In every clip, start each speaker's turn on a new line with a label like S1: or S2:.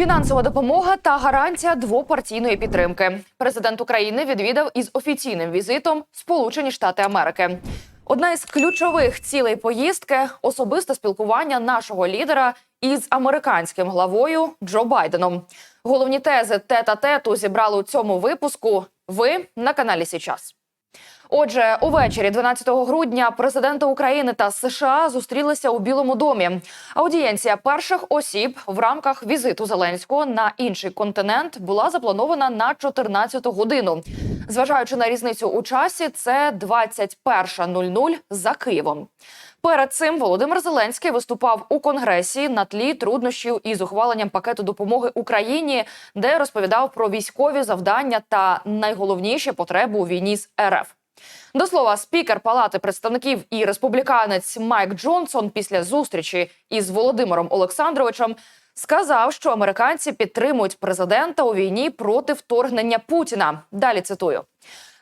S1: Фінансова допомога та гарантія двопартійної підтримки. Президент України відвідав із офіційним візитом Сполучені Штати Америки. Одна із ключових цілей поїздки особисте спілкування нашого лідера із американським главою Джо Байденом. Головні тези тета-тету зібрали у цьому випуску. Ви на каналі Січас. Отже, увечері 12 грудня президенти України та США зустрілися у Білому домі. Аудієнція перших осіб в рамках візиту Зеленського на інший континент була запланована на 14 годину. Зважаючи на різницю у часі, це 21.00 за Києвом. Перед цим Володимир Зеленський виступав у конгресі на тлі труднощів із ухваленням пакету допомоги Україні, де розповідав про військові завдання та найголовніші потреби у війні з РФ. До слова, спікер Палати представників і республіканець Майк Джонсон після зустрічі із Володимиром Олександровичем сказав, що американці підтримують президента у війні проти вторгнення Путіна. Далі цитую.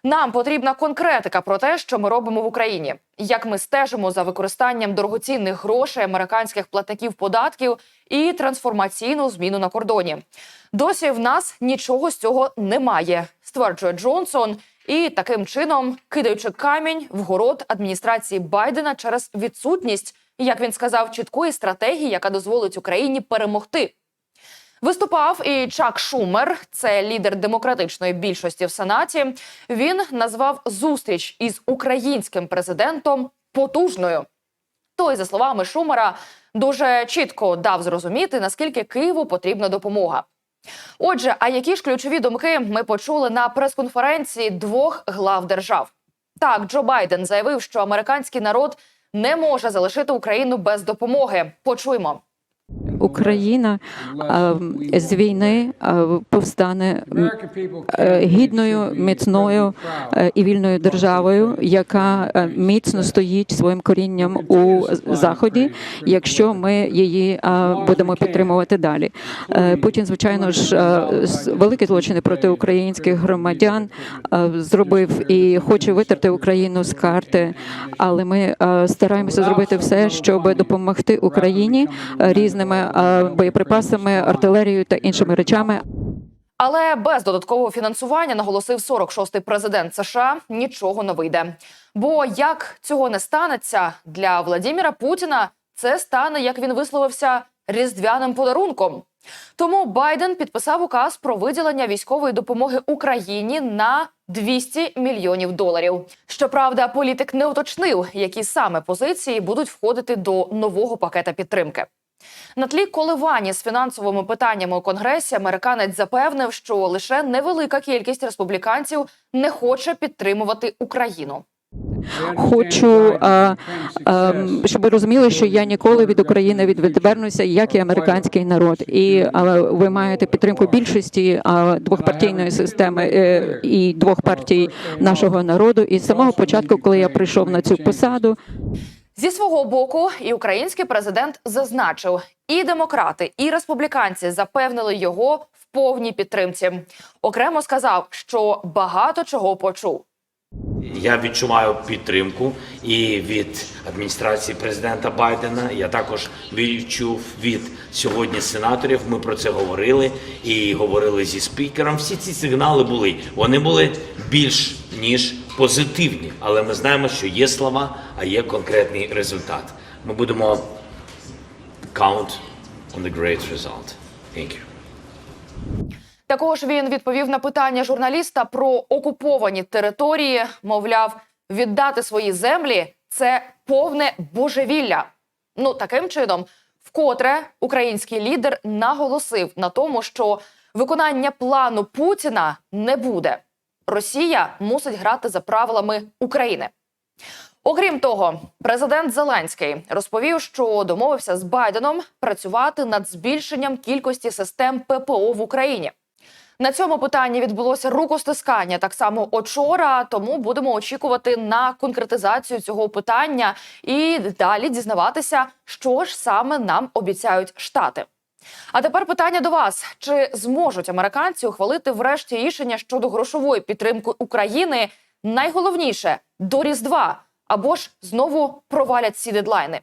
S1: Нам потрібна конкретика про те, що ми робимо в Україні, як ми стежимо за використанням дорогоцінних грошей американських платників податків і трансформаційну зміну на кордоні. Досі в нас нічого з цього немає, стверджує Джонсон. І таким чином, кидаючи камінь в город адміністрації Байдена через відсутність, як він сказав, чіткої стратегії, яка дозволить Україні перемогти. Виступав і Чак Шумер, це лідер демократичної більшості в Сенаті. Він назвав зустріч із українським президентом потужною. Той, за словами Шумера, дуже чітко дав зрозуміти, наскільки Києву потрібна допомога. Отже, а які ж ключові думки ми почули на прес-конференції двох глав держав? Так, Джо Байден заявив, що американський народ не може залишити Україну без допомоги. Почуємо.
S2: Україна з війни повстане е, гідною, міцною е, і вільною державою, яка е, міцно стоїть своїм корінням у заході, якщо ми її будемо підтримувати далі. Путін, звичайно ж, великі злочини проти українських громадян зробив і хоче витерти Україну з карти, але ми стараємося зробити все, щоб допомогти Україні різними боєприпасами, артилерією та іншими речами.
S1: Але без додаткового фінансування, наголосив 46-й президент США, нічого не вийде. Бо як цього не станеться для Владіміра Путіна, це стане, як він висловився, різдвяним подарунком. Тому Байден підписав указ про виділення військової допомоги Україні на 200 мільйонів доларів. Щоправда, політик не уточнив, які саме позиції будуть входити до нового пакета підтримки. На тлі коливання з фінансовими питаннями у конгресі американець запевнив, що лише невелика кількість республіканців не хоче підтримувати Україну.
S2: Хочу, е, е, щоб ви розуміли, що я ніколи від України відвернуся, як і американський народ. І е, ви маєте підтримку більшості е, двохпартійної системи е, і двох партій нашого народу. І з самого початку, коли я прийшов на цю посаду,
S1: Зі свого боку, і український президент зазначив, і демократи, і республіканці запевнили його в повній підтримці. Окремо сказав, що багато чого почув.
S3: Я відчуваю підтримку і від адміністрації президента Байдена. Я також відчув від сьогодні сенаторів. Ми про це говорили і говорили зі спікером. Всі ці сигнали були. Вони були більш ніж позитивні, але ми знаємо, що є слова, а є конкретний результат. Ми будемо count on the great result. Thank you.
S1: Також він відповів на питання журналіста про окуповані території. Мовляв, віддати свої землі це повне божевілля. Ну таким чином, вкотре український лідер наголосив на тому, що виконання плану Путіна не буде. Росія мусить грати за правилами України. Окрім того, президент Зеленський розповів, що домовився з Байденом працювати над збільшенням кількості систем ППО в Україні. На цьому питанні відбулося рукостискання так само учора. Тому будемо очікувати на конкретизацію цього питання і далі дізнаватися, що ж саме нам обіцяють штати. А тепер питання до вас: чи зможуть американці ухвалити врешті рішення щодо грошової підтримки України? Найголовніше до Різдва, або ж знову провалять ці дедлайни.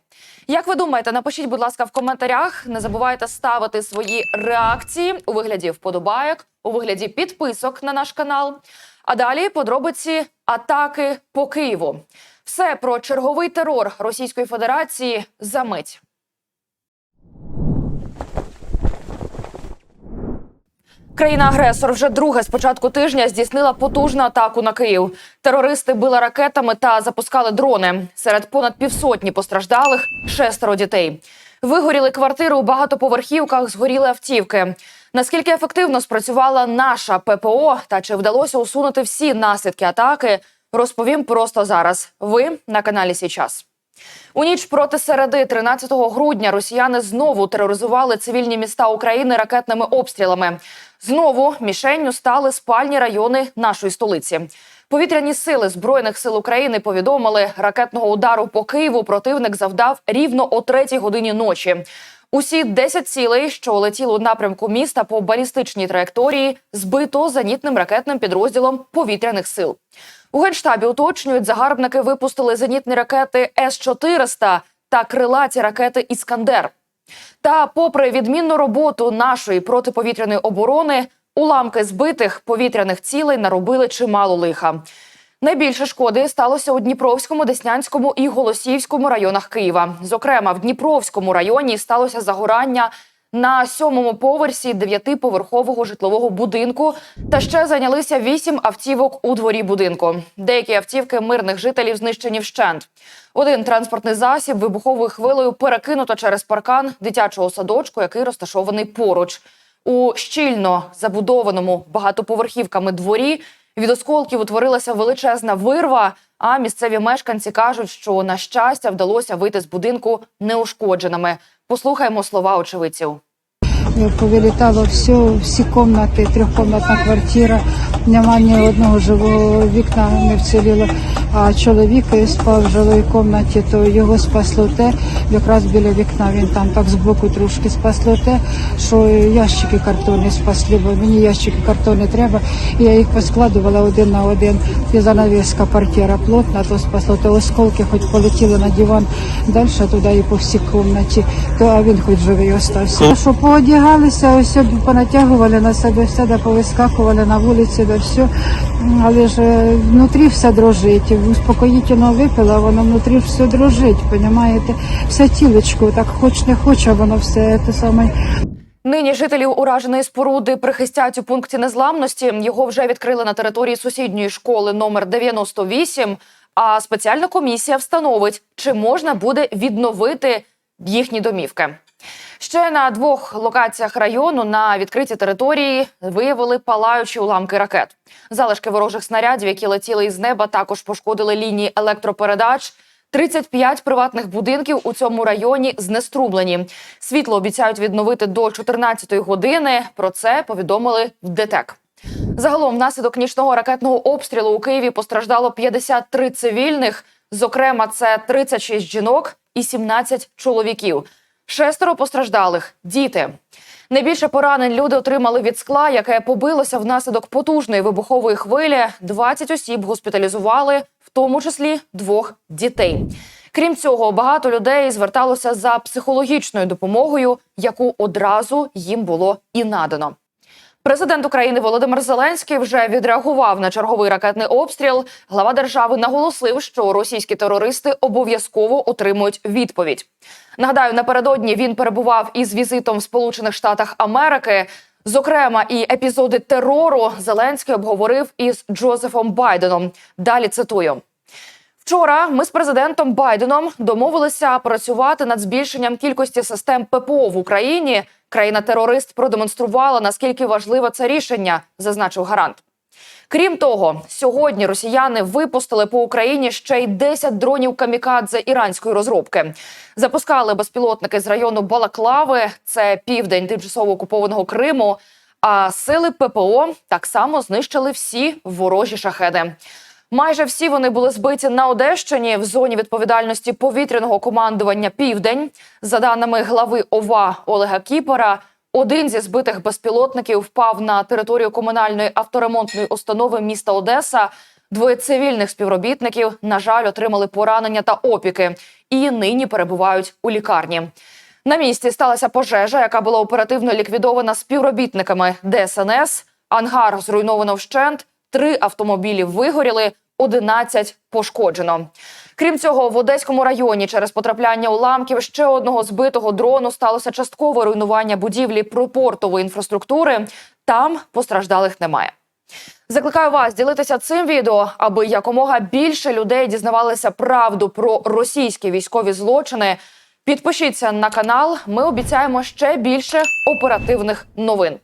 S1: Як ви думаєте, напишіть, будь ласка, в коментарях. Не забувайте ставити свої реакції у вигляді вподобайок, у вигляді підписок на наш канал. А далі подробиці атаки по Києву. Все про черговий терор Російської Федерації за мить. Країна-агресор вже друге з початку тижня здійснила потужну атаку на Київ. Терористи били ракетами та запускали дрони. Серед понад півсотні постраждалих шестеро дітей. Вигоріли квартири у багатоповерхівках, згоріли автівки. Наскільки ефективно спрацювала наша ППО та чи вдалося усунути всі наслідки атаки, розповім просто зараз. Ви на каналі Січас. У ніч проти середи, 13 грудня, росіяни знову тероризували цивільні міста України ракетними обстрілами. Знову мішенню стали спальні райони нашої столиці. Повітряні сили збройних сил України повідомили, ракетного удару по Києву противник завдав рівно о третій годині ночі. Усі 10 цілей, що летіли у напрямку міста по балістичній траєкторії, збито зенітним ракетним підрозділом повітряних сил. У генштабі уточнюють, загарбники випустили зенітні ракети С-400 та крилаті ракети Іскандер. Та, попри відмінну роботу нашої протиповітряної оборони, уламки збитих повітряних цілей наробили чимало лиха. Найбільше шкоди сталося у Дніпровському, Деснянському і Голосіївському районах Києва. Зокрема, в Дніпровському районі сталося загорання на сьомому поверсі дев'ятиповерхового житлового будинку. Та ще зайнялися вісім автівок у дворі будинку. Деякі автівки мирних жителів знищені вщент. Один транспортний засіб вибуховою хвилею перекинуто через паркан дитячого садочку, який розташований поруч. У щільно забудованому багатоповерхівками дворі від осколків утворилася величезна вирва. А місцеві мешканці кажуть, що на щастя вдалося вийти з будинку неушкодженими. Послухаємо слова очевидців.
S4: Повилітало все, всі кімнати, трьохкомнатна квартира, нема ні одного живого вікна не вціліло. А чоловік спав в жилій кімнаті, то його спасло те, якраз біля вікна він там так збоку трошки спасло те, що ящики картонні спасли, бо мені ящики картонні треба. І я їх поскладувала один на один. І занавіска партера плотна, то спасло, то осколки хоч полетіли на диван далі туди і по всій кімнаті, то а він хоч живий остався. Що поодягалися, ось понатягували на себе все, да повискакували на вулиці, да все. Але ж е, внутрі все дрожить. Успокоїтельно випила, воно внутрі все дрожить, понімаєте? Все тілечко, так хоч не хоче, воно все те саме.
S1: Нині жителів ураженої споруди прихистять у пункті незламності. Його вже відкрили на території сусідньої школи номер 98, А спеціальна комісія встановить, чи можна буде відновити їхні домівки. Ще на двох локаціях району на відкритій території виявили палаючі уламки ракет. Залишки ворожих снарядів, які летіли із неба, також пошкодили лінії електропередач. 35 приватних будинків у цьому районі знеструблені. Світло обіцяють відновити до 14-ї години. Про це повідомили в ДТЕК. Загалом, внаслідок нічного ракетного обстрілу у Києві постраждало 53 цивільних. Зокрема, це 36 жінок і 17 чоловіків. Шестеро постраждалих діти. Найбільше поранень люди отримали від скла, яке побилося внаслідок потужної вибухової хвилі. 20 осіб госпіталізували, в тому числі двох дітей. Крім цього, багато людей зверталося за психологічною допомогою, яку одразу їм було і надано. Президент України Володимир Зеленський вже відреагував на черговий ракетний обстріл. Глава держави наголосив, що російські терористи обов'язково отримують відповідь. Нагадаю, напередодні він перебував із візитом в Сполучених Штатах Америки. Зокрема, і епізоди терору Зеленський обговорив із Джозефом Байденом. Далі цитую. Вчора ми з президентом Байденом домовилися працювати над збільшенням кількості систем ППО в Україні. Країна-терорист продемонструвала наскільки важливе це рішення, зазначив гарант. Крім того, сьогодні росіяни випустили по Україні ще й 10 дронів камікадзе іранської розробки. Запускали безпілотники з району Балаклави, це південь тимчасово окупованого Криму. А сили ППО так само знищили всі ворожі шахеди. Майже всі вони були збиті на Одещині в зоні відповідальності повітряного командування Південь. За даними глави ОВА Олега Кіпера, один зі збитих безпілотників впав на територію комунальної авторемонтної установи міста Одеса. Двоє цивільних співробітників, на жаль, отримали поранення та опіки і нині перебувають у лікарні. На місці сталася пожежа, яка була оперативно ліквідована співробітниками ДСНС. Ангар зруйновано вщент, три автомобілі вигоріли, 11 пошкоджено. Крім цього, в Одеському районі через потрапляння уламків ще одного збитого дрону сталося часткове руйнування будівлі припортової інфраструктури. Там постраждалих немає. Закликаю вас ділитися цим відео, аби якомога більше людей дізнавалися правду про російські військові злочини. Підпишіться на канал. Ми обіцяємо ще більше оперативних новин.